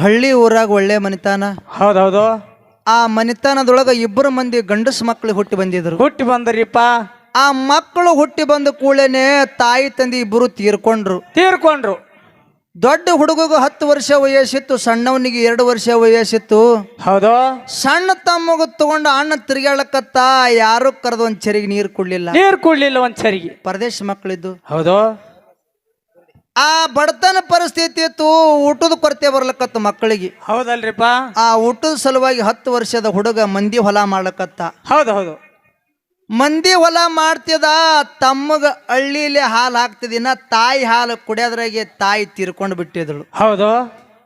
ಹಳ್ಳಿ ಊರಾಗ ಒಳ್ಳೆ ಮನಿತಾನ? ಹೌದೌದು. ಆ ಮನಿತಾನದೊಳಗ ಇಬ್ಬರು ಮಂದಿ ಗಂಡಸ ಮಕ್ಕಳು ಹುಟ್ಟಿ ಬಂದಿದ್ರು. ಹುಟ್ಟಿ ಬಂದ್ರಿಪ್ಪ. ಆ ಮಕ್ಕಳು ಹುಟ್ಟಿ ಬಂದ ಕೂಡಲೇನೆ ತಾಯಿ ತಂದೆ ಇಬ್ಬರು ತೀರ್ಕೊಂಡ್ರು. ತೀರ್ಕೊಂಡ್ರು. ದೊಡ್ಡ ಹುಡುಗಗೂ ಹತ್ತು ವರ್ಷ ವಯಸ್ಸಿತ್ತು ಸಣ್ಣವನಿಗೆ ಎರಡು ವರ್ಷ ವಯಸ್ಸಿತ್ತು. ಹೌದು. ಸಣ್ಣ ತಮ್ಮಗ ತಗೊಂಡು ಅಣ್ಣ ತಿರ್ಗಾಳಕತ್ತ ಯಾರು ಕರೆದು ಒಂದ್ ಚರಿಗೆ ನೀರು ಕುಡ್ಲಿಲ್ಲ. ನೀರು ಕುಡ್ಲಿಲ್ಲ ಒಂದ್ ಚರಿಗೆ. ಪರದೇಶ ಮಕ್ಕಳಿದ್ದು ಹೌದು. ಆ ಬಡತನ ಪರಿಸ್ಥಿತಿ ಇತ್ತು ಊಟದ ಕೊರತೆ ಬರ್ಲಕತ್ತ ಮಕ್ಕಳಿಗೆ. ಹೌದಲ್ರಿಪ್ಪ ಆ ಊಟದ ಸಲುವಾಗಿ ಹತ್ತು ವರ್ಷದ ಹುಡುಗ ಮಂದಿ ಹೊಲ ಮಾಡ್ಲಕತ್ತ. ಹೌದು ಹೌದು. ಮಂದಿ ಹೊಲ ಮಾಡ್ತಿದ ತಮ್ಮಗ ಹಳ್ಳಿಲಿ ಹಾಲು ಹಾಕ್ತಿದಿನ ತಾಯಿ ಹಾಲು ಕುಡಿಯೋದ್ರಾಗೆ ತಾಯಿ ತೀರ್ಕೊಂಡು ಬಿಟ್ಟಿದಳು. ಹೌದು.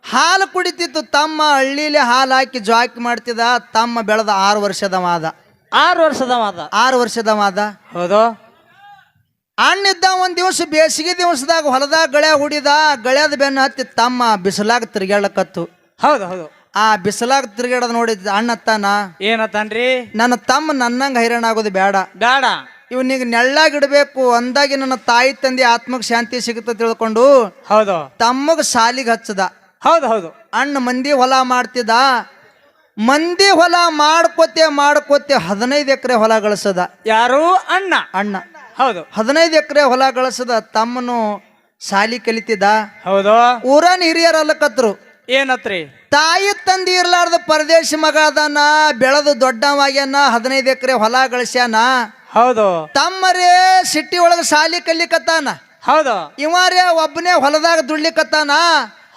ಹಾಲು ಕುಡಿತಿತ್ತು ತಮ್ಮ ಹಳ್ಳಿಲಿ ಹಾಲು ಹಾಕಿ ಜಾಕಿ ಮಾಡ್ತಿದ ತಮ್ಮ ಬೆಳೆದ ಆರು ವರ್ಷದ ಮಾದ ಆರು ವರ್ಷದ ಮಾದ ಆರು ವರ್ಷದ ಮಾದ ಹೌದು. ಅಣ್ಣಿದ್ದ ಒಂದು ದಿವಸ ಬೇಸಿಗೆ ದಿವಸದಾಗ ಹೊಲದಾಗ ಗಳೆ ಹುಡಿದ ಗಳ್ಯಾದ ಬೆನ್ನು ಹತ್ತಿ ತಮ್ಮ ಬಿಸಿಲಾಗ ತಿರ್ಗ್ಯಾಳಕತ್ತು ಹೌದು ಹೌದು. ಆ ಬಿಸಿಲಾಗ ತಿರ್ಗಾಡೋದು ನೋಡಿದ ಅಣ್ಣತ್ತಾನ ಏನತ್ತನ್ರಿ ನನ್ನ ತಮ್ಮ ನನ್ನಂಗ ಹೈರಾಣ ಆಗೋದು ಬೇಡ ಬೇಡ ಇವನಿಗೆ ನೆಳ್ಳಾಗಿಡ್ಬೇಕು ಅಂದಾಗಿ ನನ್ನ ತಾಯಿ ತಂದೆ ಆತ್ಮಕ್ಕೆ ಶಾಂತಿ ಸಿಗುತ್ತೆ ತಿಳ್ಕೊಂಡು ಹೌದು. ತಮ್ಮಗ ಸಾಲಿಗೆ ಹಚ್ಚದ. ಹೌದು ಹೌದು. ಅಣ್ಣ ಮಂದಿ ಹೊಲ ಮಾಡ್ತಿದ್ದ ಮಂದಿ ಹೊಲ ಮಾಡ್ಕೋತೆ ಮಾಡ್ಕೋತೆ ಹದಿನೈದು ಎಕರೆ ಹೊಲ ಗಳಿಸದ. ಯಾರು? ಅಣ್ಣ. ಅಣ್ಣ. ಹೌದು. ಹದಿನೈದು ಎಕರೆ ಹೊಲ ಗಳಿಸದ ತಮ್ಮನು ಸಾಲಿ ಕಲಿತಿದ್ದ. ಹೌದು. ಊರನ್ ಹಿರಿಯರ್ ಅಲ್ಲಕತ್ರು. ಏನತ್ರಿ? ತಾಯಿ ತಂದಿ ಇರ್ಲಾರ್ದ ಪರದೇಶ ಮಗ ಅದನ್ನ ಬೆಳೆದು ದೊಡ್ಡವಾಗ್ಯಾನ ಹದಿನೈದು ಎಕರೆ ಹೊಲ ಗಳಿಸ್ಯಾನ. ಹೌದು. ತಮ್ಮರೇ ಸಿಟಿ ಒಳಗ ಸಾಲಿ ಕಲಿಕತ್ತಾನ. ಹೌದು. ಇವರೇ ಒಬ್ಬನೇ ಹೊಲದಾಗ ದುಡ್ಲಿಕತ್ತಾನ.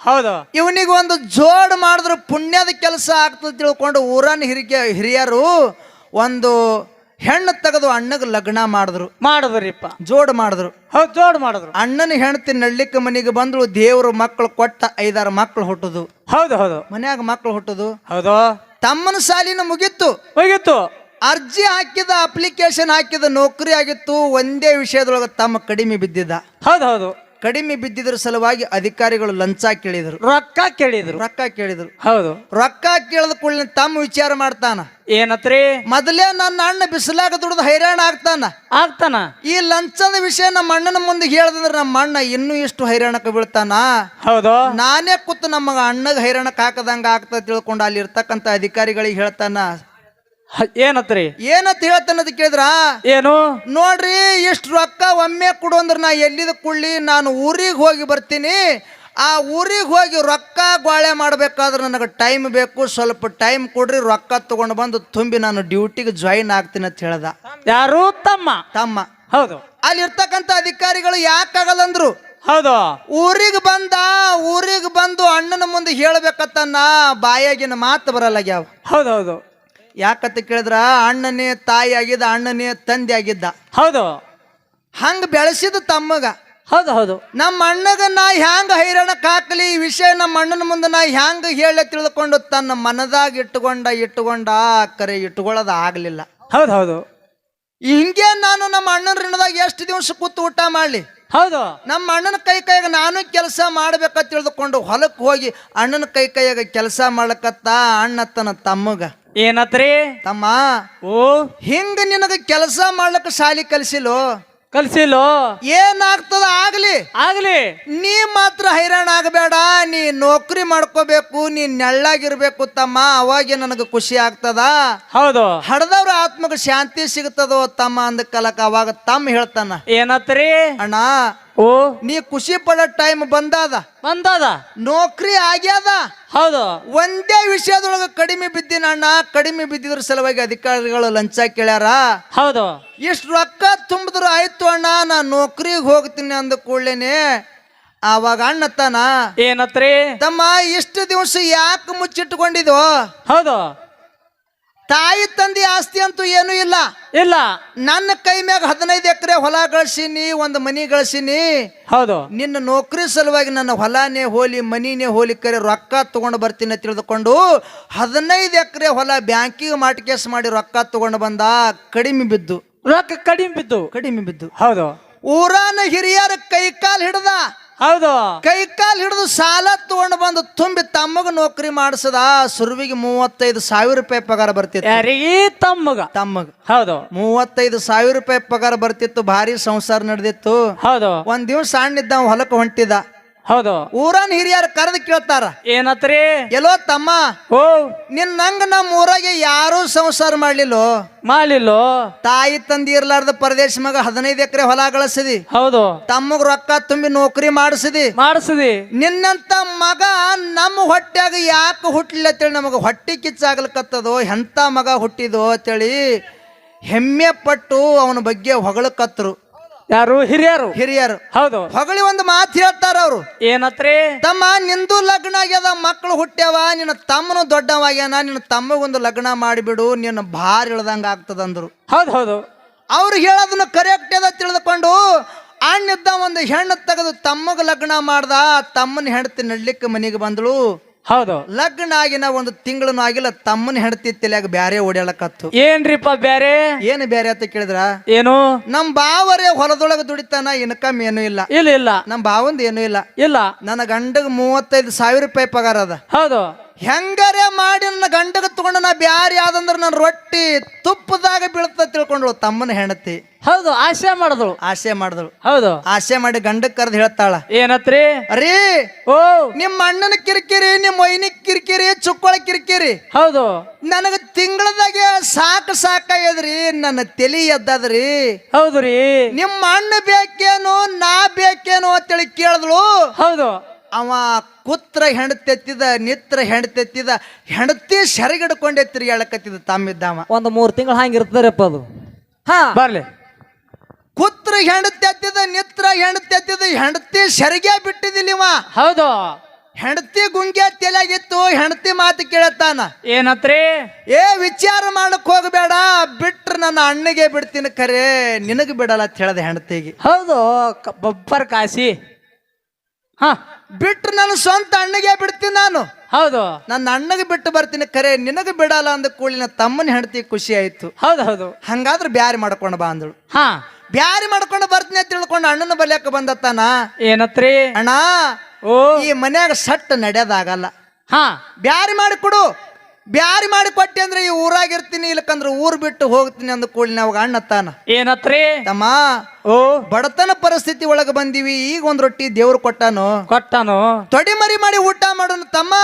ಹೌದು. ಇವನಿಗೆ ಒಂದು ಜೋಡ್ ಮಾಡಿದ್ರು ಪುಣ್ಯದ ಕೆಲಸ ಆಗ್ತದೆ ತಿಳ್ಕೊಂಡು ಊರನ್ ಹಿರಿಕೆ ಹಿರಿಯರು ಒಂದು ಹೆಣ್ಣು ತೆಗೆದು ಅಣ್ಣಗೆ ಲಗ್ನ ಮಾಡಿದ್ರು. ಮಾಡಿದ್ರಿಪ್ಪ. ಜೋಡ್ ಮಾಡಿದ್ರು. ಹೌದು ಜೋಡ್ ಮಾಡಿದ್ರು. ಅಣ್ಣನ ಹೆಣ್ತಿ ನಡ್ಲಿಕ್ಕೆ ಮನೆಗೆ ಬಂದಳು ದೇವ್ರ ಮಕ್ಕಳು ಕೊಟ್ಟ ಐದಾರು ಮಕ್ಕಳು ಹುಟ್ಟುದು. ಹೌದು ಹೌದು. ಮನ್ಯಾಗ ಮಕ್ಕಳು ಹುಟ್ಟುದು. ಹೌದು. ತಮ್ಮನ ಸಾಲಿನ ಮುಗಿತ್ತು ಹೋಗಿತ್ತು ಅರ್ಜಿ ಹಾಕಿದ ಅಪ್ಲಿಕೇಶನ್ ಹಾಕಿದ ನೌಕರಿ ಆಗಿತ್ತು ಒಂದೇ ವಿಷಯದೊಳಗೆ ತಮ್ಮ ಕಡಿಮೆ ಬಿದ್ದಿದ್ದ. ಹೌದು ಹೌದು. ಕಡಿಮೆ ಬಿದ್ದಿದ್ರ ಸಲುವಾಗಿ ಅಧಿಕಾರಿಗಳು ಲಂಚ ಕೇಳಿದ್ರು. ರೊಕ್ಕ ಕೇಳಿದ್ರು. ರೊಕ್ಕ ಕೇಳಿದ್ರು. ಹೌದು. ರೊಕ್ಕ ಕೇಳಿದ ಕೂಡಲೇ ತಮ್ಮ ವಿಚಾರ ಮಾಡ್ತಾನ. ಏನತ್ರಿ? ಮೊದಲೇ ನನ್ನ ಅಣ್ಣ ಬಿಸಿಲಾಗ ದುಡ್ದು ಹೈರಾಣ ಆಗ್ತಾನ. ಆಗ್ತಾನ? ಈ ಲಂಚದ ವಿಷಯ ನಮ್ಮ ಅಣ್ಣನ ಮುಂದೆ ಹೇಳಿದ್ರೆ ನಮ್ಮ ಅಣ್ಣ ಇನ್ನೂ ಇಷ್ಟು ಹೈರಾಣಕ್ಕೆ ಬೀಳ್ತಾನ. ಹೌದು. ನಾನೇ ಕೂತು ನಮ್ಮ ಅಣ್ಣಗೆ ಹೈರಾಣಕ್ಕೆ ಹಾಕದಂಗ ಆಗ್ತದೆ ತಿಳ್ಕೊಂಡು ಅಲ್ಲಿ ಇರ್ತಕ್ಕಂಥ ಅಧಿಕಾರಿಗಳಿಗೆ ಹೇಳ್ತಾನ. ಏನತ್ರಿ? ಏನತ್ ಹೇಳ್ತಾನದ ಕೇಳಿದ್ರ? ಏನು? ನೋಡ್ರಿ ಇಷ್ಟು ರೊಕ್ಕ ಒಮ್ಮೆ ಕೊಡು ಅಂದ್ರೆ ನಾ ಎಲ್ಲಿದ ಕುಳ್ಳಿ ನಾನು ಊರಿಗೆ ಹೋಗಿ ಬರ್ತೀನಿ. ಆ ಊರಿಗೆ ಹೋಗಿ ರೊಕ್ಕ ಗೋಳೆ ಮಾಡ್ಬೇಕಾದ್ರೆ ನನಗೆ ಟೈಮ್ ಬೇಕು. ಸ್ವಲ್ಪ ಟೈಮ್ ಕೊಡ್ರಿ ರೊಕ್ಕ ತಗೊಂಡು ಬಂದು ತುಂಬಿ ನಾನು ಡ್ಯೂಟಿಗೆ ಜಾಯಿನ್ ಆಗ್ತೀನಿ ಅಂತ ಹೇಳ್ದ. ಯಾರು? ತಮ್ಮ. ತಮ್ಮ. ಹೌದು. ಅಲ್ಲಿ ಇರ್ತಕ್ಕಂಥ ಅಧಿಕಾರಿಗಳು ಯಾಕಾಗಲ್ಲಂದ್ರು ಹೌದು. ಊರಿಗೆ ಬಂದ ಊರಿಗೆ ಬಂದು ಅಣ್ಣನ ಮುಂದೆ ಹೇಳ್ಬೇಕತ್ತನ್ನ ಬಾಯಾಗಿನ ಮಾತು ಬರಲ್ಲ ಯಾವ ಹೌದು. ಹೌದು ಯಾಕಂತ ಕೇಳಿದ್ರ ಅಣ್ಣನೇ ತಾಯಿ ಆಗಿದ್ದ ಅಣ್ಣನೇ ತಂದೆ ಆಗಿದ್ದ ಹೌದು. ಹಂಗ ಬೆಳೆಸಿದ ತಮ್ಮಗ. ಹೌದು ಹೌದು. ನಮ್ಮ ಅಣ್ಣಗ ನಾ ಹ್ಯಾಂಗ ಹೈರಾಣಕ್ಕೆ ಹಾಕಲಿ ಈ ವಿಷಯ ನಮ್ಮ ಅಣ್ಣನ ಮುಂದೆ ನಾ ಹ್ಯಾಂಗ ಹೇಳ ತಿಳಿದುಕೊಂಡು ತನ್ನ ಮನದಾಗ ಇಟ್ಟುಕೊಂಡ ಇಟ್ಟುಕೊಂಡ ಕರೆ ಇಟ್ಕೊಳ್ಳೋದು ಆಗ್ಲಿಲ್ಲ. ಹೌದು ಹೌದು. ಹಿಂಗೆ ನಾನು ನಮ್ಮ ಅಣ್ಣನ ಋಣದಾಗ ಎಷ್ಟು ದಿವಸ ಕೂತು ಊಟ ಮಾಡ್ಲಿ? ಹೌದು. ನಮ್ಮ ಅಣ್ಣನ ಕೈ ಕೈಯಾಗ ನಾನು ಕೆಲಸ ಮಾಡ್ಬೇಕಂತ ತಿಳಿದುಕೊಂಡು ಹೊಲಕ್ಕೆ ಹೋಗಿ ಅಣ್ಣನ ಕೈ ಕೈಯಾಗ ಕೆಲಸ ಮಾಡ್ಲಕತ್ತ ಅಣ್ಣ ತನ್ನ ತಮ್ಮಗ. ಏನತ್ರಿ? ತಮ್ಮ ಓ? ಹಿಂಗ ನಿನಗ ಕೆಲಸ ಮಾಡ್ಲಕ್ಕ ಶಾಲಿ ಕಲ್ಸಿಲ್ಲೋ? ಕಲ್ಸಿಲ್ಲೋ? ಏನಾಗ್ತದ ಆಗ್ಲಿ. ಆಗ್ಲಿ. ನೀ ಮಾತ್ರ ಹೈರಾಣ ಆಗಬೇಡ ನೀ ನೌಕರಿ ಮಾಡ್ಕೋಬೇಕು ನೀ ನೆಳ್ಳಾಗಿರ್ಬೇಕು ತಮ್ಮ ಅವಾಗೆ ನನಗೆ ಖುಷಿ ಆಗ್ತದ. ಹೌದು. ಹಡದವ್ರ ಆತ್ಮಕ್ಕೆ ಶಾಂತಿ ಸಿಗ್ತದೋ ತಮ್ಮ ಅಂದ ಕಲಕ ಅವಾಗ ತಮ್ಮ ಹೇಳ್ತಾನ. ಏನತ್ರಿ? ಅಣ್ಣ ಓ. ನೀ ಖುಷಿ ಪಡೋ ಟೈಮ್ ಬಂದಾದ. ಬಂದದ. ನೌಕರಿ ಆಗ್ಯದ. ಹೌದು. ಒಂದೇ ವಿಷಯದೊಳಗೆ ಕಡಿಮೆ ಬಿದ್ದಿನ ಅಣ್ಣ ಕಡಿಮೆ ಬಿದ್ದಿದ್ರ ಸಲುವಾಗಿ ಅಧಿಕಾರಿಗಳು ಲಂಚ ಕೇಳ್ಯಾರ. ಹೌದು. ಇಷ್ಟು ರೊಕ್ಕ ತುಂಬಿದ್ರು ಆಯ್ತು ಅಣ್ಣ ನಾ ನೌಕರಿಗೆ ಹೋಗ್ತೀನಿ ಅಂದ ಕೂಡ್ಲೇನೆ ಆವಾಗ ಅಣ್ಣ ತಾನ ಏನತ್ರಿ? ತಮ್ಮ ಇಷ್ಟು ದಿವಸ ಯಾಕೆ ಮುಚ್ಚಿಟ್ಕೊಂಡಿದ್ವು ಹೌದು. ತಾಯಿ ತಂದೆ ಆಸ್ತಿ ಅಂತೂ ಏನೂ ಇಲ್ಲ. ಇಲ್ಲ. ನನ್ನ ಕೈ ಮ್ಯಾಗ ಹದಿನೈದು ಎಕರೆ ಹೊಲ ಗಳಿಸೀನಿ ಒಂದು ಮನಿ ಗಳಿಸೀನಿ. ಹೌದು. ನಿನ್ನ ನೌಕರಿ ಸಲುವಾಗಿ ನನ್ನ ಹೊಲನೇ ಹೋಲಿ ಮನಿನೇ ಹೋಲಿ ಕರೆ ರೊಕ್ಕ ತಗೊಂಡು ಬರ್ತೀನಿ ತಿಳಿದುಕೊಂಡು ಹದಿನೈದು ಎಕರೆ ಹೊಲ ಬ್ಯಾಂಕಿಗೆ ಮಾಟ್ಕೇಸ್ ಮಾಡಿ ರೊಕ್ಕ ತಗೊಂಡು ಬಂದ ಕಡಿಮೆ ಬಿದ್ದು. ರೊಕ್ಕ ಕಡಿಮೆ ಬಿದ್ದು. ಕಡಿಮೆ ಬಿದ್ದು. ಹೌದು. ಊರಾನ ಹಿರಿಯರ ಕೈ ಕಾಲು ಹಿಡ್ದ ಹೌದು. ಕೈ ಕಾಲು ಹಿಡಿದು ಸಾಲ ತಗೊಂಡು ಬಂದು ತುಂಬಿ ತಮ್ಮಗ ನೌಕರಿ ಮಾಡಿಸದ ಸುರುವಿಗೆ ಮೂವತ್ತೈದು ಸಾವಿರ ರೂಪಾಯಿ ಪಗಾರ ಬರ್ತಿತ್ತು. ಯಾರಿಗೆ? ತಮ್ಮಗ. ತಮ್ಮಗ. ಹೌದು. ಮೂವತ್ತೈದು ಸಾವಿರ ರೂಪಾಯಿ ಪಗಾರ ಬರ್ತಿತ್ತು ಭಾರಿ ಸಂಸಾರ ನಡೆದಿತ್ತು. ಹೌದು. ಒಂದ್ ದಿವ್ಸ ಸಣ್ಣಿದ್ದ ಹೊಲಕ್ಕೆ ಹೊಂಟಿದ. ಹೌದು. ಊರನ್ ಹಿರಿಯರು ಕರೆದು ಕೇಳ್ತಾರ ಏನತ್ರಿ? ಎಲ್ಲೋ ತಮ್ಮ ಓ. ನಿನ್ನಂಗ ನಮ್ಮ ಊರಾಗೆ ಯಾರು ಸಂಸಾರ ಮಾಡ್ಲಿಲ್ಲೋ? ಮಾಡ್ಲಿಲ್ಲೋ? ತಾಯಿ ತಂದಿ ಇರ್ಲಾರ್ದ ಪರದೇಶ ಮಗ ಹದಿನೈದು ಎಕರೆ ಹೊಲ ಗಳಿಸಿದಿ. ಹೌದು. ತಮ್ಮಗ್ ರೊಕ್ಕ ತುಂಬಿ ನೌಕರಿ ಮಾಡಿಸಿದಿ. ಮಾಡಿಸಿದಿ. ನಿನ್ನಂತ ಮಗ ನಮ್ಮ ಹೊಟ್ಟೆಗ ಯಾಕೆ ಹುಟ್ಟಲಿಲ್ಲ ಅಂತೇಳಿ ನಮಗ ಹೊಟ್ಟೆ ಕಿಚ್ಚಾಗ್ಲಿಕತ್ತದೋ ಎಂತ ಮಗ ಹುಟ್ಟಿದೋ ಅಂತೇಳಿ ಹೆಮ್ಮೆ ಪಟ್ಟು ಅವನ ಬಗ್ಗೆ ಹೊಗಳಕತ್ರು. ಯಾರು? ಹಿರಿಯರು. ಹಿರಿಯರು. ಹೌದು. ಹೊಗಳಿ ಒಂದು ಮಾತು ಹೇಳ್ತಾರ ಅವರು. ಏನತ್ರಿ? ತಮ್ಮ ನಿಂದು ಲಗ್ನ ಆಗ್ಯದ ಮಕ್ಕಳು ಹುಟ್ಟ್ಯಾವ ನಿನ್ನ ತಮ್ಮನು ದೊಡ್ಡವಾಗ್ಯಾನ ನಿನ್ನ ತಮ್ಮಗೊಂದು ಲಗ್ನ ಮಾಡಿಬಿಡು ನಿನ್ನ ಭಾರ ಇಳ್ದಂಗ ಆಗ್ತದಂದ್ರು ಹೌದು ಹೌದು. ಅವ್ರು ಹೇಳೋದನ್ನ ಕರೆಕ್ಟ್ ಅದ ತಿಳಿದುಕೊಂಡು ಅಣ್ಣಿದ್ದ ಒಂದು ಹೆಣ್ಣು ತೆಗೆದು ತಮ್ಮಗ ಲಗ್ನ ಮಾಡ್ದ ತಮ್ಮನ ಹೆಂಡತಿ ನಡ್ಲಿಕ್ಕೆ ಮನೆಗೆ ಬಂದಳು. ಹೌದು. ಲಗ್ನ ಆಗಿನ ಒಂದು ತಿಂಗಳೂ ಆಗಿಲ್ಲ ತಮ್ಮನ ಹೆಂಡತಿ ತಲೆಯಾಗ ಬ್ಯಾರೆ ಓಡಾಡಕತ್ತು ಏನ್ರಿಪ್ಪ ಬ್ಯಾರೆ? ಏನು ಬ್ಯಾರೆ ಅಂತ ಕೇಳಿದ್ರ? ಏನು? ನಮ್ ಬಾವರೇ ಹೊಲದೊಳಗ ದುಡಿತಾನ ಇನ್ಕಮ್ ಏನು ಇಲ್ಲ. ಇಲ್ಲ ಇಲ್ಲ. ನಮ್ ಬಾವಂದ್ ಏನು ಇಲ್ಲ. ಇಲ್ಲ. ನನ್ನ ಗಂಡಗ ಮೂವತ್ತೈದು ಸಾವಿರ ರೂಪಾಯಿ ಪಗಾರ ಅದ. ಹೌದು. ಹೆಂಗಾರೆ ಮಾಡಿ ನನ್ನ ಗಂಡಗ ತಗೊಂಡು ನಾ ಬ್ಯಾರಿ ಆದಂದ್ರೆ ನನ್ನ ರೊಟ್ಟಿ ತುಪ್ಪದಾಗ ಬೀಳ್ತ ತಿಳ್ಕೊಂಡ್ಳು ತಮ್ಮನ ಹೆಂಡತಿ. ಹೌದು ಆಸೆ ಮಾಡಿದಳು. ಆಸೆ ಮಾಡಿದಳು. ಹೌದು. ಆಸೆ ಮಾಡಿ ಗಂಡಕ್ ಕರೆದು ಹೇಳ್ತಾಳ. ಏನತ್ರಿ? ರೀ ಓ. ನಿಮ್ಮ ಅಣ್ಣನ ಕಿರಿಕಿರಿ ನಿಮ್ಮ ಮೈನಿಗೆ ಕಿರಿಕಿರಿ ಚುಕ್ಕೊಳ ಕಿರಿಕಿರಿ. ಹೌದು. ನನಗ ತಿಂಗಳದಾಗೆ ಸಾಕು ಸಾಕಾಗ್ಯದ್ರಿ ನನ್ನ ತಲಿ ಎದ್ದದ್ರಿ. ಹೌದು ರೀ. ನಿಮ್ಮ ಅಣ್ಣ ಬೇಕೇನು ನಾ ಬೇಕೇನು ಅಂತೇಳಿ ಕೇಳಿದ್ಳು. ಹೌದು. ಅವ ಕುತ್ರ ಹೆಣ್ತೆತ್ತಿದ ನಿತ್ರ ಹೆಣ್ತೆತ್ತಿದ ಹೆಂಡತಿ ಸೆರಗಿಡ್ಕೊಂಡೆ ತಿರುಗಾಳಕತ್ತಿದ ತಮ್ಮಿದ್ದವ. ಒಂದು ಮೂರು ತಿಂಗಳು ಹಂಗೆ ಇರ್ತದರಪ್ಪ ಅದು. ಹಾ. ಬರ್ಲಿ. ಕುತ್ರ ಹೆಣ್ತೆತ್ತಿದ ನಿತ್ರ ಹೆಣ್ತೆತ್ತಿದ ಹೆಂಡತಿ ಶರಿಗೆ ಬಿಟ್ಟಿದಿಲ್ಲ ಇವ ಹೌದು. ಹೆಂಡತಿ ಗುಂಗೆ ತೆಲಾಗಿತ್ತು ಹೆಂಡತಿ ಮಾತು ಕೇಳತ್ತಾನ. ಏನತ್ರಿ? ಏ ವಿಚಾರ ಮಾಡಕ್ ಹೋಗಬೇಡ ಬಿಟ್ರ ನನ್ನ ಅಣ್ಣಗೆ ಬಿಡ್ತೀನಿ ಖರೆ ನಿನಗೆ ಬಿಡಲ್ಲ ಅಂತ ಹೇಳ್ದೆ ಹೆಂಡತಿಗೆ. ಹೌದು. ಕ- ಬಬ್ಬರ್ ಕಾಸಿ. ಹಾ. ಬಿಟ್ರೆ ನನ್ನ ಸ್ವಂತ ಅಣ್ಣಗೆ ಬಿಡ್ತೀನಿ ನಾನು. ಹೌದು. ನನ್ನ ಅಣ್ಣಗೆ ಬಿಟ್ಟು ಬರ್ತೀನಿ ಕರೆ ನಿನಗೆ ಬಿಡಲ್ಲ ಅಂದ ಕೂಡಲಿನ ತಮ್ಮನ ಹೆಂಡತಿ ಖುಷಿ ಆಯ್ತು. ಹೌದು ಹೌದು. ಹಂಗಾದ್ರೆ ಬ್ಯಾರಿ ಮಾಡ್ಕೊಂಡು ಬಾ ಅಂದಳು. ಹಾ. ಬ್ಯಾರಿ ಮಾಡ್ಕೊಂಡು ಬರ್ತೀನಿ ಅಂತ ತಿಳ್ಕೊಂಡು ಅಣ್ಣನ ಬಲಿಯಾಕ ಬಂದತ್ತಾನ? ಏನತ್ರಿ? ಅಣ್ಣ ಓ. ಈ ಮನ್ಯಾಗ ಸಟ್ ನಡೆಯೋದಾಗಲ್ಲ. ಹಾ. ಬ್ಯಾರಿ ಮಾಡಿ ಕೊಡು. ಬ್ಯಾರಿ ಮಾಡಿ ಕೊಟ್ಟೆ ಅಂದ್ರೆ ಈ ಊರಾಗಿರ್ತೀನಿ ಇಲ್ಲಕಂದ್ರೆ ಊರ್ ಬಿಟ್ಟು ಹೋಗ್ತೀನಿ ಅಂದ ಕೂಡಲಿನ ಅವಾಗ ಅಣ್ಣತ್ತಾನ ಏನತ್ರಿ? ತಮ್ಮ ಓ. ಬಡತನ ಪರಿಸ್ಥಿತಿ ಒಳಗೆ ಬಂದೀವಿ ಈಗ ಒಂದ್ ರೊಟ್ಟಿ ದೇವ್ರು ಕೊಟ್ಟಾನು. ಕೊಟ್ಟಾನು. ತೊಡಿ ಮರಿ ಮಾಡಿ ಊಟ ಮಾಡೋನು ತಮ್ಮ.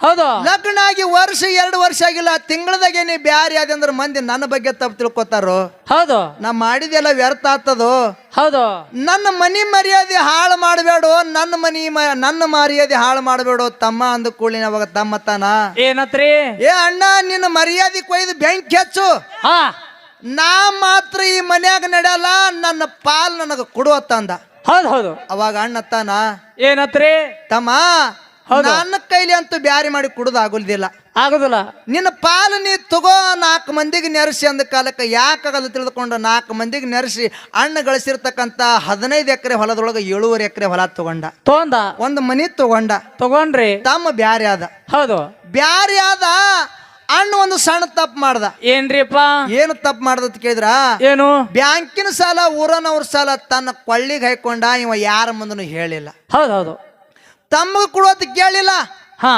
ಹೌದು. ಲಗ್ನ ಆಗಿ ವರ್ಷ ಎರಡು ವರ್ಷ ಆಗಿಲ್ಲ ತಿಂಗಳದಾಗೆ ನೀ ಬ್ಯಾರಿ ಅದಂದ್ರ ಅಂದ್ರೆ ಮಂದಿ ನನ್ನ ಬಗ್ಗೆ ತಪ್ಪು ತಿಳ್ಕೊತಾರೋ? ಹೌದು. ನಾ ಮಾಡಿದೆಲ್ಲ ವ್ಯರ್ಥ ಆಗ್ತದೋ? ಹೌದು. ನನ್ನ ಮನಿ ಮರ್ಯಾದೆ ಹಾಳು ಮಾಡಬೇಡು? ನನ್ನ ಮನಿ ನನ್ನ ಮರ್ಯಾದೆ ಹಾಳು ಮಾಡಬೇಡು ತಮ್ಮ ಅಂದ ಕೂಳಿನ ಅವಾಗ ತಮ್ಮ ತಾನ ಏನತ್ರಿ? ಏ ಅಣ್ಣ ನಿನ್ನ ಮರ್ಯಾದೆ ಕೊಯ್ದು ಬೆಂಕಿ ಹಚ್ಚು. ಹಾ. ನಾ ಮಾತ್ರ ಈ ಮನ್ಯಾಗ ನಡೆಯಲ್ಲ ನನ್ನ ಪಾಲ್ ನನಗೆ ತಂದ. ಹೌದು ಹೌದು. ಅವಾಗ ಅಣ್ಣ ತಾನ ಏನತ್ರಿ? ತಮ್ಮ ನನ್ನ ಕೈಲಿ ಅಂತೂ ಬ್ಯಾರಿ ಮಾಡಿ ಕುಡುದು ಆಗುಲ್ದಿಲ್ಲ ಆಗುದಿಲ್ಲ. ನಿನ್ನ ಪಾಲು ನೀ ತಗೋ ನಾಲ್ಕು ಮಂದಿಗೆ ನೆರೆಸಿ ಅಂದ ಕಾಲಕ್ಕೆ ಯಾಕಾಗಲ್ಲ ತಿಳಿದುಕೊಂಡು ನಾಲ್ಕು ಮಂದಿಗೆ ನೆರೆಸಿ ಅಣ್ಣ ಗಳಿಸಿರ್ತಕ್ಕಂಥ ಹದಿನೈದು ಎಕರೆ ಹೊಲದೊಳಗೆ ಏಳುವರೆ ಎಕರೆ ಹೊಲ ತಗೊಂಡ. ತಗೊಂಡ? ಒಂದು ಮನಿ ತಗೊಂಡ. ತಗೊಂಡ್ರಿ. ತಮ್ಮ ಬ್ಯಾರೆ ಆದ. ಹೌದು. ಬ್ಯಾರೆ ಆದ ಅಣ್ಣ ಒಂದು ಸಣ್ಣ ತಪ್ಪು ಮಾಡ್ದ. ಏನ್ರಿಪ್ಪ? ಏನು ತಪ್ಪು ಮಾಡ್ದ ಅಂತ ಕೇಳಿದ್ರ? ಏನು? ಬ್ಯಾಂಕಿನ ಸಾಲ ಊರನವ್ರ ಸಾಲ ತನ್ನ ಕೊಳ್ಳಿಗೆ ಹಾಕೊಂಡ ಇವ ಯಾರ ಮುಂದನು ಹೇಳಿಲ್ಲ. ಹೌದು ಹೌದು ತಮ್ಮಗ ಕೊಡೋತ್ ಕೇಳಿಲ್ಲ. ಹಾ.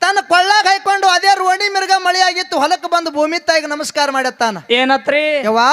ತನ್ನ ಕೊಳ್ಳಾಗ ಹಾಕೊಂಡು ಅದೇ ರೋಣಿ ಮಿರ್ಗ ಮಳೆಯಾಗಿತ್ತು ಹೊಲಕ್ಕೆ ಬಂದು ಭೂಮಿ ತಾಯಿಗೆ ನಮಸ್ಕಾರ ಮಾಡತ್ತಾನ ಏನತ್ರಿ? ಯವ್ವಾ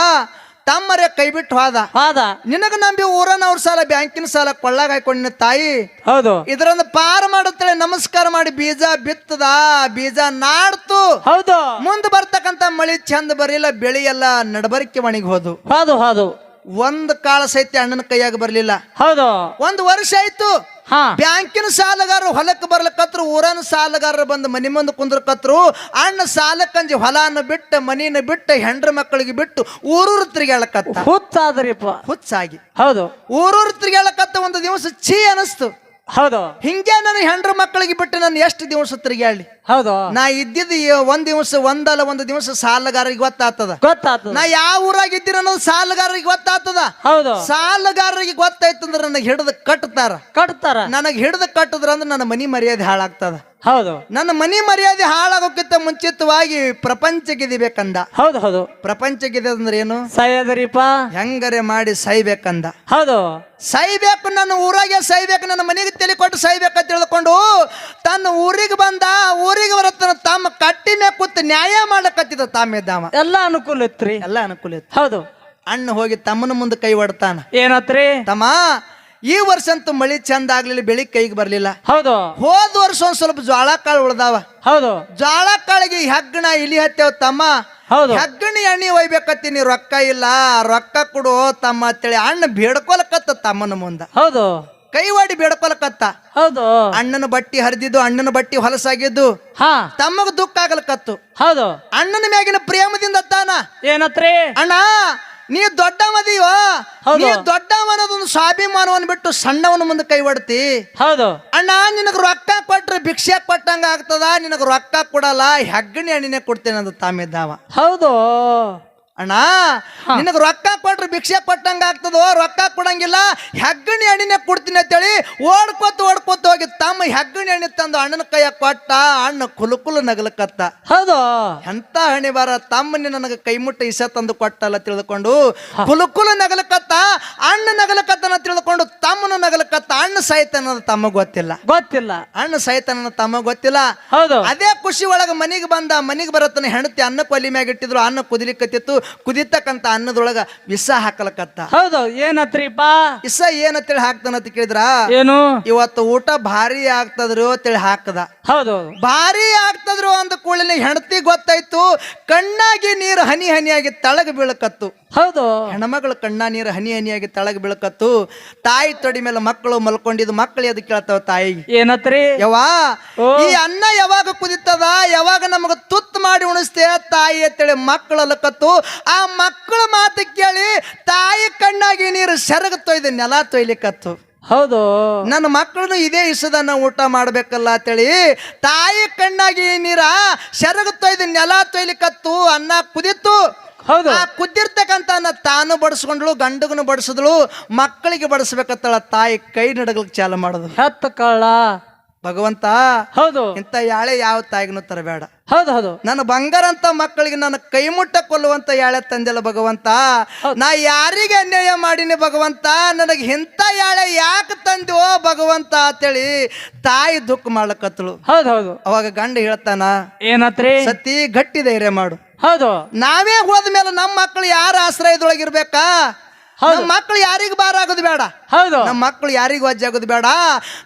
ತಮ್ಮರೇ ಕೈ ಬಿಟ್ಟು ಹೋದ. ಹಾದ. ನಿನಗ ನಂಬಿ ಊರನವ್ರ ಸಾಲ ಬ್ಯಾಂಕಿನ ಸಾಲ ಕೊಳ್ಳಾಗ ಹಾಕೊಂಡಿನ ತಾಯಿ. ಹೌದು. ಇದರಿಂದ ಪಾರ ಮಾಡುತ್ತಳೆ ನಮಸ್ಕಾರ ಮಾಡಿ ಬೀಜ ಬಿತ್ತದ ಬೀಜ ನಾಡ್ತು. ಹೌದು. ಮುಂದೆ ಬರ್ತಕ್ಕಂತ ಮಳಿ ಚಂದ ಬರಲಿಲ್ಲ ಬೆಳಿ ಎಲ್ಲ ನಡಬರಿಕೆ ಮಣಿಗೆ ಹೋದು. ಹೌದು ಹೌದು. ಒಂದ್ ಕಾಳ ಸಹಿತ ಅಣ್ಣನ ಕೈಯಾಗ ಬರಲಿಲ್ಲ. ಹೌದು. ಒಂದು ವರ್ಷ ಆಯ್ತು. ಹಾ. ಬ್ಯಾಂಕಿನ ಸಾಲಗಾರರು ಹೊಲಕ್ಕೆ ಬರ್ಲಕತ್ರು ಊರನ ಸಾಲಗಾರರು ಬಂದು ಮನಿ ಮುಂದೆ ಕುಂದ್ರಕತ್ರು ಅಣ್ಣ ಸಾಲಕ್ಕಂಜಿ ಹೊಲನ ಬಿಟ್ಟು ಮನಿನ ಬಿಟ್ಟು ಹೆಂಡ್ರ ಮಕ್ಕಳಿಗೆ ಬಿಟ್ಟು ಊರೂರು ತಿರುಗಾಳಕತ್ತ ಹುಚ್ಚಾದ್ರಿಪ್ಪ. ಹುಚ್ಚಾಗಿ. ಹೌದು. ಊರೂರು ತಿರುಗಾಳಕತ್ತ ಒಂದು ದಿವಸ ಛೀ ಅನಿಸ್ತು. ಹೌದು. ಹಿಂಗೆ ನನ್ನ ಹೆಂಡ್ರ ಮಕ್ಕಳಿಗೆ ಬಿಟ್ಟು ನಾನು ಎಷ್ಟು ದಿವಸ ತಿರುಗಾಳಿ ಹೌದು. ನಾ ಇದ್ದಿದ್ದು ಒಂದ್ ದಿವಸ ಒಂದಲ್ಲ ಒಂದು ದಿವಸ ಸಾಲಗಾರರಿಗೆ ಗೊತ್ತಾಗ್ತದ. ಗೊತ್ತಾಗ್ತದ. ನಾ ಯಾವ ಊರಾಗ ಇದ್ದೀನಿ ಅನ್ನೋದು ಸಾಲಗಾರರಿಗೆ ಗೊತ್ತಾಗ್ತದ. ಹೌದು. ಸಾಲಗಾರರಿಗೆ ಗೊತ್ತಾಯ್ತಂದ್ರೆ ನನಗೆ ಹಿಡಿದು ಕಟ್ತಾರ. ಕಟ್ತಾರ. ನನಗೆ ಹಿಡಿದು ಕಟ್ಟಿದ್ರ ಅಂದ್ರೆ ನನ್ನ ಮನಿ ಮರ್ಯಾದೆ ಹಾಳಾಗ್ತದ. ಹೌದು. ನನ್ನ ಮನಿ ಮರ್ಯಾದೆ ಹಾಳಾಗೋಕ್ಕಿಂತ ಮುಂಚಿತವಾಗಿ ಪ್ರಪಂಚ ಗೆದಿಬೇಕಂದ ಹೌದು ಹೌದು. ಪ್ರಪಂಚ ಗೆದ್ರೆ ಅಂದ್ರೆ ಏನು ಸಹ್ಯದ್ರಿಪ್ಪ ಹೆಂಗರೆ ಮಾಡಿ ಸಾಯ್ಬೇಕಂದ ಹೌದು. ಸಾಯ್ಬೇಕು ನನ್ನ ಊರಾಗೆ ಸಾಯ್ಬೇಕು ನನ್ನ ಮನೆಗೆ ತಲೆ ಕೊಟ್ಟು ಸಾಯ್ಬೇಕಂತ ತಿಳ್ಕೊಂಡು ತನ್ನ ಊರಿಗೆ ಬಂದ ಊರಿಗೆ ಬರತ್ತ ತಮ್ಮ ಕಟ್ಟಿನ ಕೂತ್ ನ್ಯಾಯ ಮಾಡಕತ್ತಿದ ತಾಮಿದ್ದಾಮ ಎಲ್ಲ ಅನುಕೂಲ ಇತ್ರಿ. ಎಲ್ಲ ಅನುಕೂಲ ಇತ್ತು. ಹೌದು. ಅಣ್ಣ ಹೋಗಿ ತಮ್ಮನ ಮುಂದೆ ಕೈ ಒಡ್ತಾನ. ಏನತ್ರಿ? ತಮ್ಮ ಈ ವರ್ಷ ಅಂತೂ ಮಳಿ ಚಂದ ಆಗ್ಲಿಲ್ಲ ಬೆಳಿ ಕೈಗೆ ಬರ್ಲಿಲ್ಲ. ಹೌದು. ಹೋದ ವರ್ಷ ಒಂದ್ ಸ್ವಲ್ಪ ಜ್ವಾಳ ಕಾಳು ಉಳ್ದಾವ. ಹೌದು. ಜ್ವಾಳ ಕಾಳಿಗೆ ಹೆಗ್ಗಣ ಇಲಿ ಹತ್ತೇವ್ ತಮ್ಮ. ಹೌದು. ಹೆಗ್ಗಣಿ ಎಣ್ಣೆ ಒಯ್ಬೇಕತ್ತೀನಿ ರೊಕ್ಕ ಇಲ್ಲ ರೊಕ್ಕ ಕೊಡು ತಮ್ಮ ಅಂತೇಳಿ ಅಣ್ಣ ಬೇಡ್ಕೊಲಕತ್ತ ತಮ್ಮನ ಮುಂದ. ಹೌದು. ಕೈವಾಡಿ ಬೇಡ್ಕೊಲಕತ್ತ. ಹೌದು. ಅಣ್ಣನ ಬಟ್ಟಿ ಹರಿದಿದ್ದು ಅಣ್ಣನ ಬಟ್ಟಿ ಹೊಲಸಾಗಿದ್ದು ಹಾ. ತಮ್ಮಗ ದುಃಖ ಆಗಲಕತ್ತು. ಹೌದು. ಅಣ್ಣನ ಮ್ಯಾಗಿನ ಪ್ರೇಮದಿಂದ ತಾನ. ಏನತ್ರಿ? ಅಣ್ಣ ನೀ ದೊಡ್ಡವದೀವ. ನೀ ದೊಡ್ಡವನದೊಂದು ಸ್ವಾಭಿಮಾನವನ್ನು ಬಿಟ್ಟು ಸಣ್ಣವನ ಮುಂದೆ ಕೈ ಒಡ್ತಿ. ಹೌದು. ಅಣ್ಣ ನಿನಗೆ ರೊಕ್ಕ ಕೊಟ್ರೆ ಭಿಕ್ಷೆ ಕೊಟ್ಟಂಗ ಆಗ್ತದ ನಿನಗೆ ರೊಕ್ಕ ಕೊಡಲ್ಲ ಹೆಗ್ಗಣಿ ಹಣ್ಣಿನೇ ಕೊಡ್ತೇನೆ ಅಂತ ತಾಮಿದ್ದಾವ ಹೌದು. ಅಣ್ಣ ನಿನಗೆ ರೊಕ್ಕ ಕೊಟ್ರೆ ಭಿಕ್ಷೆ ಕೊಟ್ಟಂಗ ಆಗ್ತದೋ? ರೊಕ್ಕ ಕೊಡಂಗಿಲ್ಲ. ಹೆಗ್ಗಣಿ ಹಣ್ಣಿನೇ ಕೊಡ್ತೀನಿ ಅಂತೇಳಿ ಓಡ್ಕೊತ ಓಡ್ಕೊತ ಹೋಗಿ ತಮ್ಮ ಹೆಗ್ಗಣಿ ಹಣ್ಣಿ ತಂದು ಅಣ್ಣನ ಕೈಯ ಕೊಟ್ಟ ಅಣ್ಣ ಕುಲುಕುಲು ನಗಲಕತ್ತ. ಹೌದು. ಎಂತ ಹಣಿ ಬಾರ ತಮ್ಮನಿ ನನಗೆ ಕೈ ಮುಟ್ಟ ಇಸ ತಂದು ಕೊಟ್ಟಲ್ಲ ತಿಳ್ಕೊಂಡು ಕುಲುಕುಲು ನಗಲಕತ್ತ ಅಣ್ಣ ನಗಲಕತ್ತನ ತಿಳ್ಕೊಂಡು ತಮ್ಮನ ನಗಲಕತ್ತ ಅಣ್ಣ ಸಹಿತನ ತಮ್ಮ ಗೊತ್ತಿಲ್ಲ. ಗೊತ್ತಿಲ್ಲ. ಅಣ್ಣ ಸಹಿತನ ತಮ್ಮ ಗೊತ್ತಿಲ್ಲ. ಹೌದು. ಅದೇ ಖುಷಿ ಒಳಗ ಮನಿಗೆ ಬಂದ ಮನಿಗೆ ಬರತ್ತನ ಹೆಣತಿ ಅನ್ನ ಕೊಲಿ ಮ್ಯಾಗ ಇಟ್ಟಿದ್ರು ಅನ್ನ ಕುದಿಲಿಕತ್ತಿತ್ತು. ಕುದಿತಕ್ಕಂತ ಅನ್ನದೊಳಗ ವಿಷ ಹಾಕಲಕತ್ತ. ಹೌದು ಏನತ್ರಿಪ್ಪ ವಿಷ ಏನಂತೇಳಿ ಹಾಕ್ತಾನ ಅಂತ ಕೇಳಿದ್ರ? ಏನು? ಇವತ್ತು ಊಟ ಭಾರಿ ಆಗ್ತದ್ರು ತಿಳಿ ಹಾಕದ. ಹೌದು. ಭಾರಿ ಆಗ್ತದ್ರು ಅಂದ ಕೂಡಲೇ ಹೆಂಡತಿ ಗೊತ್ತಾಯ್ತು ಕಣ್ಣಾಗಿ ನೀರು ಹನಿ ಹನಿಯಾಗಿ ತಳಗ ಬೀಳಕತ್ತು. ಹೌದು. ಹೆಣ್ಮಗಳು ಕಣ್ಣ ನೀರು ಹನಿ ಹನಿಯಾಗಿ ತಳಗ ಬೀಳಕತ್ತು. ತಾಯಿ ತೊಡಿ ಮೇಲೆ ಮಕ್ಕಳು ಮಲ್ಕೊಂಡಿದ್ದು ಮಕ್ಕಳು ಅದಕ್ಕೆ ಕೇಳ್ತಾವ ತಾಯಿಗೆ ಏನತ್ರಿ? ಯವಾ ಈ ಅನ್ನ ಯಾವಾಗ ಕುದಿತದ? ಯಾವಾಗ ನಮಗ ತುತ್ತು ಮಾಡಿ ಉಣಿಸ್ತೇ ತಾಯಿ ಅಂತೇಳಿ ಮಕ್ಕಳು ಅಲಕತ್ತು ಆ ಮಕ್ಕಳ ಮಾತು ಕೇಳಿ ತಾಯಿ ಕಣ್ಣಾಗಿ ನೀರು ಸೆರಗ ತೊಯ್ದು ನೆಲ ತೊಯ್ಲಿಕ್ಕತ್ತು ಹೌದು. ನನ್ನ ಮಕ್ಕಳನ್ನು ಇದೇ ಇಸದನ್ನ ಊಟ ಮಾಡ್ಬೇಕಲ್ಲ ಅಂತೇಳಿ ತಾಯಿ ಕಣ್ಣಾಗಿ ನೀರ ಸೆರಗ ತೊಯ್ದು ನೆಲ ತೊಯ್ಲಿಕ್ಕತ್ತು ಅನ್ನ ಕುದಿತ್ತು. ಹೌದು. ಆ ಕುದ್ದಿರ್ತಕ್ಕಂಥ ತಾನು ಬಡಿಸ್ಕೊಂಡ್ಳು ಗಂಡಗನು ಬಡಿಸಿದ್ಳು ಮಕ್ಕಳಿಗೆ ಬಡಿಸ್ಬೇಕತ್ತಳ ತಾಯಿ ಕೈ ನಡಗಲಿಕ್ಕೆ ಚಾಲು ಮಾಡೋದು ಹೆತ್ತ ಕಳ್ಳ. ಭಗವಂತ ಹೌದು. ಇಂಥ ಯಾಳೆ ಯಾವ ತಾಯಿಗೂ ತರಬೇಡ. ಹೌದು ಹೌದು. ನನ್ನ ಬಂಗಾರ ಅಂತ ಮಕ್ಕಳಿಗೆ ನನ್ನ ಕೈ ಮುಟ್ಟ ಕೊಲ್ಲುವಂತ ಯಾಳೆ ತಂದೆಲ್ಲ ಭಗವಂತ? ನಾ ಯಾರಿಗೆ ಅನ್ಯಾಯ ಮಾಡಿನಿ ಭಗವಂತ? ನನಗೆ ಇಂಥ ಯಾಳೆ ಯಾಕೆ ತಂದೆವೋ ಭಗವಂತ ಅಂತೇಳಿ ತಾಯಿ ದುಃಖ ಮಾಡ್ಲಕತ್ತಳು. ಹೌದು ಹೌದು. ಅವಾಗ ಗಂಡ ಹೇಳ್ತಾನ ಏನತ್ರಿ? ಸತಿ ಗಟ್ಟಿ ಧೈರ್ಯ ಮಾಡು. ಹೌದು. ನಾವೇ ಹೋದ್ಮೇಲೆ ನಮ್ಮ ಮಕ್ಕಳು ಯಾರ ಆಶ್ರಯದೊಳಗಿರ್ಬೇಕಾ? ನಮ್ಮ ಮಕ್ಕಳು ಯಾರಿಗೂ ಬಾರ ಆಗೋದು ಬೇಡ. ಹೌದು. ನಮ್ಮ ಮಕ್ಕಳು ಯಾರಿಗೂ ಆಗೋದು ಬೇಡ.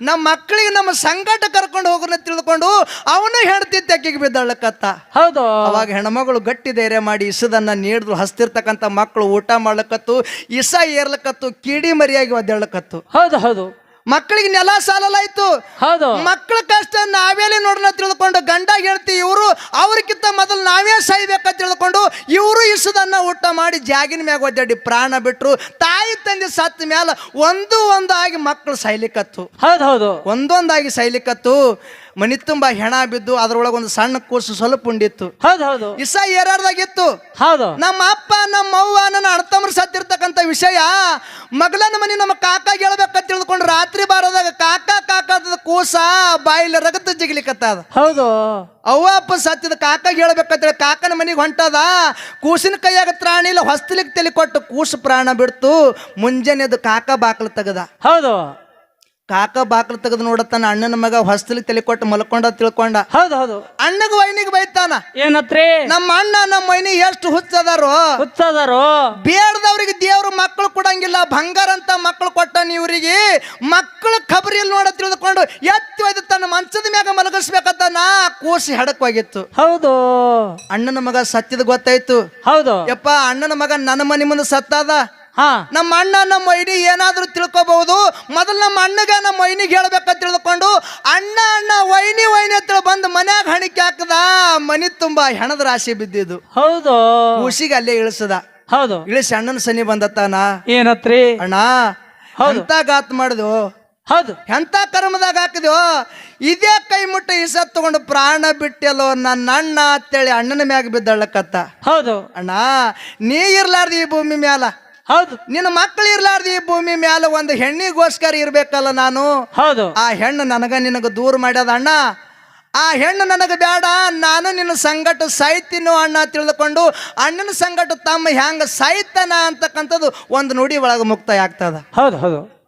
ನಮ್ಮ ಮಕ್ಕಳಿಗೆ ನಮ್ಮ ಸಂಕಟ ಕರ್ಕೊಂಡು ಹೋಗೋಣ ತಿಳ್ಕೊಂಡು ಅವನು ಹೆಂಡತಿ ಅಕ್ಕಿಗೆ ಬಿದ್ದಳಕತ್ತ ಹೌದು. ಅವಾಗ ಹೆಣ್ಮಗಳು ಗಟ್ಟಿ ಧೈರ್ಯ ಮಾಡಿ ಇಸದನ್ನ ನೀಡಿದ್ರು. ಹಸ್ತಿರ್ತಕ್ಕಂಥ ಮಕ್ಕಳು ಊಟ ಮಾಡ್ಲಕತ್ತು ಇಸ ಏರ್ಲಕತ್ತು ಕಿಡಿ ಮರಿಯಾಗಿ ಒದ್ದಾಡ್ಲಕತ್ತು. ಹೌದು ಹೌದು. ಮಕ್ಕಳಿಗೆ ನೆಲ ಸಾಲಲಾಯ್ತು. ಹೌದು. ಮಕ್ಕಳ ಕಷ್ಟ ನಾವೇಲೆ ನೋಡೋಣ ತಿಳ್ಕೊಂಡು ಗಂಡ ಹೇಳ್ತಿ ಇವರು ಅವ್ರಕ್ಕಿಂತ ಮೊದಲು ನಾವೇ ಸಾಯ್ಬೇಕಂತ ತಿಳ್ಕೊಂಡು ಇವರು ಇಸದನ್ನ ಊಟ ಮಾಡಿ ಜಾಗಿನ ಮ್ಯಾಗ ಒದ್ದಾಡಿ ಪ್ರಾಣ ಬಿಟ್ರು. ತಾಯಿ ತಂದೆ ಸತ್ತ ಮ್ಯಾಲ ಒಂದು ಒಂದಾಗಿ ಮಕ್ಕಳು ಸೈಲಿಕತ್ತು ಹೌದು ಹೌದು. ಒಂದೊಂದಾಗಿ ಸಾಯ್ಲಿಕತ್ತು. ಮನಿ ತುಂಬ ಹೆಣ ಬಿದ್ದು ಅದ್ರೊಳಗೆ ಒಂದು ಸಣ್ಣ ಕೂಸು ಸ್ವಲ್ಪ ಉಂಡಿತ್ತು. ಹೌದು ಹೌದು. ಇಸ ಏರಾರ್ದಾಗಿತ್ತು ಹೌದು. ನಮ್ಮ ಅಪ್ಪ ನಮ್ಮ ಅವ್ವ ನನ್ನ ಅಣ್ಣತಮ್ಮರು ಸತ್ತಿರ್ತಕ್ಕಂಥ ವಿಷಯ ಮಗಳನ್ನ ಮನೆ ನಮ್ಮ ಕಾಕ ಹೇಳ್ಬೇಕಂತ ತಿಳ್ಕೊಂಡು ರಾತ್ರಿ ಬಾರದಾಗ ಕಾಕ ಕಾಕದ ಕೂಸ ಬಾಯಿಲಿ ರಗತ ಜಿಗ್ಲಿಕತ್ತದ. ಹೌದು. ಅವ್ವ ಅಪ್ಪ ಸತ್ತಿದ ಕಾಕ ಹೇಳ್ಬೇಕಂತೇಳಿ ಕಾಕನ ಮನೆಗೆ ಹೊಂಟದ. ಕೂಸಿನ ಕೈಯಾಗ ತ್ರಾಣಿ ಇಲ್ಲ ಹೊಸ್ತಲಿಗೆ ತಲೆ ಕೊಟ್ಟು ಕೂಸು ಪ್ರಾಣ ಬಿಡ್ತು. ಮುಂಜಾನೆದು ಕಾಕ ಬಾಕಲು ತೆಗದ. ಹೌದು. ಕಾಕ ಬಾಕ್ಲು ತೆಗೆದು ನೋಡತ್ತಾನ ಅಣ್ಣನ ಮಗ ಹೊಸ್ತಲಿ ತಲೆ ಕೊಟ್ಟು ಮಲ್ಕೊಂಡ ತಿಳ್ಕೊಂಡ ಹೌದು ಹೌದು. ಅಣ್ಣಗ ವೈನಿಗೆ ಬೈತಾನ? ಏನತ್ರಿ? ನಮ್ಮ ಅಣ್ಣ ನಮ್ಮ ವೈನಿ ಎಷ್ಟು ಹುಚ್ಚದಾರೋ ಹುಚ್ಚದಾರು? ಬೇಡದವ್ರಿಗೆ ದೇವ್ರು ಮಕ್ಕಳು ಕೊಡಂಗಿಲ್ಲ ಬಂಗಾರ ಅಂತ ಮಕ್ಕಳು ಕೊಟ್ಟ ಇವ್ರಿಗೆ. ಮಕ್ಕಳ ಖಬರಿಯಲ್ಲಿ ನೋಡ ತಿಳಿದುಕೊಂಡು ಎತ್ತಿ ಒಯ್ದು ತನ್ನ ಮಂಚದ ಮ್ಯಾಗ ಮಲಗಿಸ್ಬೇಕಂತ ನಾ ಕೂಸಿ ಹಡಕ್ವಾಗಿತ್ತು ಹೌದು. ಅಣ್ಣನ ಮಗ ಸತ್ಯದ ಗೊತ್ತಾಯ್ತು. ಹೌದು. ಯಪ್ಪ ಅಣ್ಣನ ಮಗ ನನ್ನ ಮನೆ ಮುಂದೆ ಸತ್ತಾದ? ನಮ್ಮ ಅಣ್ಣ ನಮ್ಮ ಮೈನಿ ಏನಾದ್ರೂ ತಿಳ್ಕೊಬಹುದು. ಮೊದಲು ನಮ್ಮ ಅಣ್ಣಗೆ ನಮ್ಮ ಮೈನಿಗೆ ಹೇಳ್ಬೇಕಂತ ತಿಳ್ಕೊಂಡು ಅಣ್ಣ ಅಣ್ಣ ವೈನಿ ವೈನಿ ಅಂತ ಬಂದು ಮನ್ಯಾಗ ಹಣಿಕೆ ಹಾಕದ ಮನಿ ತುಂಬಾ ಹೆಣದ ರಾಶಿ ಬಿದ್ದಿದ್ದು. ಹೌದು. ಖುಷಿಗೆ ಅಲ್ಲೇ ಇಳಿಸದ. ಹೌದು. ಇಳಿಸಿ ಅಣ್ಣನ ಸನಿ ಬಂದತ್ತಾನ? ಏನತ್ರಿ? ಅಣ್ಣ ಅಂತ ಗಾತ್ ಮಾಡಿದ್ವು ಹೌದು. ಎಂತ ಕರ್ಮದಾಗ ಹಾಕಿದ್ವು ಇದೇ ಕೈ ಮುಟ್ಟ ಈಸ ತಗೊಂಡು ಪ್ರಾಣ ಬಿಟ್ಟೆಲ್ಲೋ ನನ್ನ ಅಣ್ಣ ಅಂತೇಳಿ ಅಣ್ಣನ ಮ್ಯಾಗ ಬಿದ್ದಳ್ಳಕತ್ತ ಹೌದು. ಅಣ್ಣ ನೀ ಇರ್ಲಾರ್ದು ಈ ಭೂಮಿ ಮ್ಯಾಲ. ಹೌದು. ನಿನ್ನ ಮಕ್ಕಳು ಇರ್ಲಾರ್ದು ಈ ಭೂಮಿ ಮ್ಯಾಲ ಒಂದು ಹೆಣ್ಣಿಗೋಸ್ಕರ ಇರ್ಬೇಕಲ್ಲ ನಾನು? ಹೌದು. ಆ ಹೆಣ್ಣು ನನಗ ನಿನಗ ದೂರ ಮಾಡ್ಯದ ಅಣ್ಣ. ಆ ಹೆಣ್ಣು ನನಗೆ ಬೇಡ ನಾನು ನಿನ್ನ ಸಂಗಟ ಸಾಯ್ತೀನೋ ಅಣ್ಣ ತಿಳಿದುಕೊಂಡು ಅಣ್ಣನ ಸಂಗಟ ತಮ್ಮ ಹ್ಯಾಂಗ ಸಾಯ್ತಾನ ಅಂತಕ್ಕಂಥದ್ದು ಒಂದು ನುಡಿ ಒಳಗೆ ಮುಕ್ತಾಯ ಆಗ್ತದ. ಹೌದು ಹೌದು.